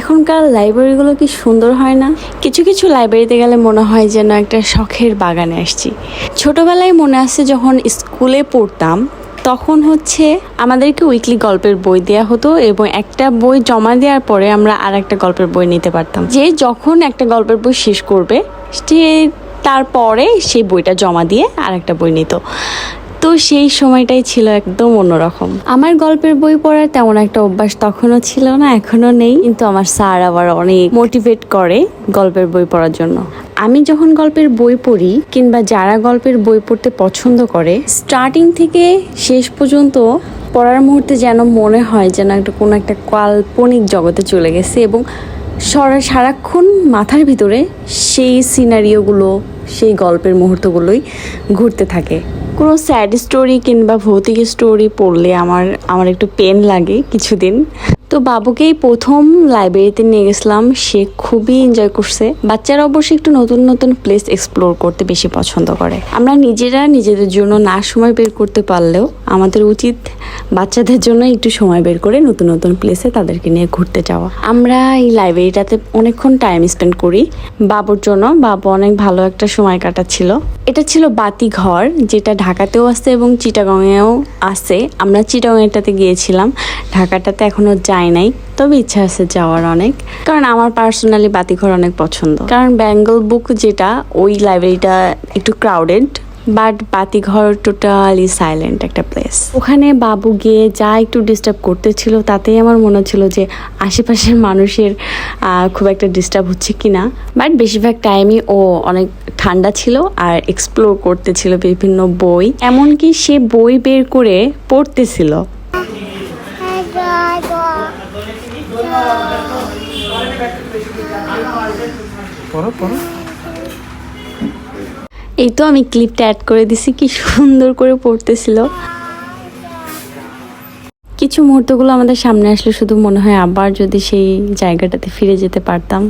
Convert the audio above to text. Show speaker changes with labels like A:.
A: এখনকার লাইব্রেরিগুলো কি সুন্দর হয় না? কিছু কিছু লাইব্রেরিতে গেলে মনে হয় যেন একটা শখের বাগানে আসছি। ছোটবেলায় মনে আছে যখন স্কুলে পড়তাম, তখন হচ্ছে আমাদেরকে উইকলি গল্পের বই দেওয়া হতো এবং একটা বই জমা দেওয়ার পরে আমরা আর একটা গল্পের বই নিতে পারতাম। যে যখন একটা গল্পের বই শেষ করবে, সে তারপরে সেই বইটা জমা দিয়ে আর একটা বই নিত। তো সেই সময়টাই ছিল একদম অন্যরকম। আমার গল্পের বই পড়ার তেমন একটা অভ্যাস তখনও ছিল না এখনও নেই। কিন্তু আমার স্যার আবার অনেক মোটিভেট করে গল্পের বই পড়ার জন্য। আমি যখন গল্পের বই পড়ি কিংবা যারা গল্পের বই পড়তে পছন্দ করে স্টার্টিং থেকে শেষ পর্যন্ত পড়ার মুহূর্তে যেন মনে হয় যেন একটা কোনো একটা কাল্পনিক জগতে চলে গেছে এবং সারাক্ষণ মাথার ভিতরে সেই সিনারিওগুলো সেই গল্পের মুহূর্তগুলোই ঘুরতে থাকে। কোনো স্যাড স্টোরি কিংবা ভৌতিক স্টোরি পড়লে আমার আমার একটু পেন লাগে কিছুদিন। তো বাবুকেই প্রথম লাইব্রেরিতে নিয়ে গেছিলাম। সে খুবই এনজয় করছে। বাচ্চারা অবশ্যই একটু নতুন নতুন প্লেস এক্সপ্লোর করতে বেশি পছন্দ করে। আমরা নিজেরা নিজেদের জন্য না সময় বের করতে পারলেও আমাদের উচিত বাচ্চাদের জন্য একটু সময় বের করে নতুন নতুন প্লেসে তাদেরকে নিয়ে ঘুরতে যাওয়া। আমরা এই লাইব্রেরিটাতে অনেকক্ষণ টাইম স্পেন্ড করি। বাবুর জন্য বাবু অনেক ভালো একটা সময় কাটাচ্ছিল। এটা ছিল বাতি ঘর, যেটা ঢাকাতেও আছে এবং চিটাগংয়েও আছে। আমরা চিটাগংয়েরটাতে গিয়েছিলাম। ঢাকাটাতে এখনও যাই নাই, তবে ইচ্ছা আছে যাওয়ার অনেক। কারণ আমার পার্সোনালি বাতিঘর অনেক পছন্দ। কারণ বেঙ্গল বুক যেটা, ওই লাইব্রেরিটা একটু crowded but Baatighar totally silent একটা প্লেস ওখানে বাবু গিয়ে যা একটু ডিস্টার্ব করতেছিল তাতেই আমার মনে হচ্ছিল যে আশেপাশের মানুষের খুব একটা ডিস্টার্ব হচ্ছে কি না বাট বেশিরভাগ টাইমই ও অনেক ঠান্ডা ছিল আর এক্সপ্লোর করতেছিল বিভিন্ন বই। এমনকি সে বই বের করে পড়তেছিল।
B: পড়ো পড়ো।
A: এই তো আমি ক্লিপটা অ্যাড করে দিছি, কি সুন্দর করে পড়তেছিল। কিছু মুহূর্তগুলো আমাদের সামনে আসলে শুধু মনে হয় আবার যদি সেই জায়গাটাতে ফিরে যেতে পারতাম।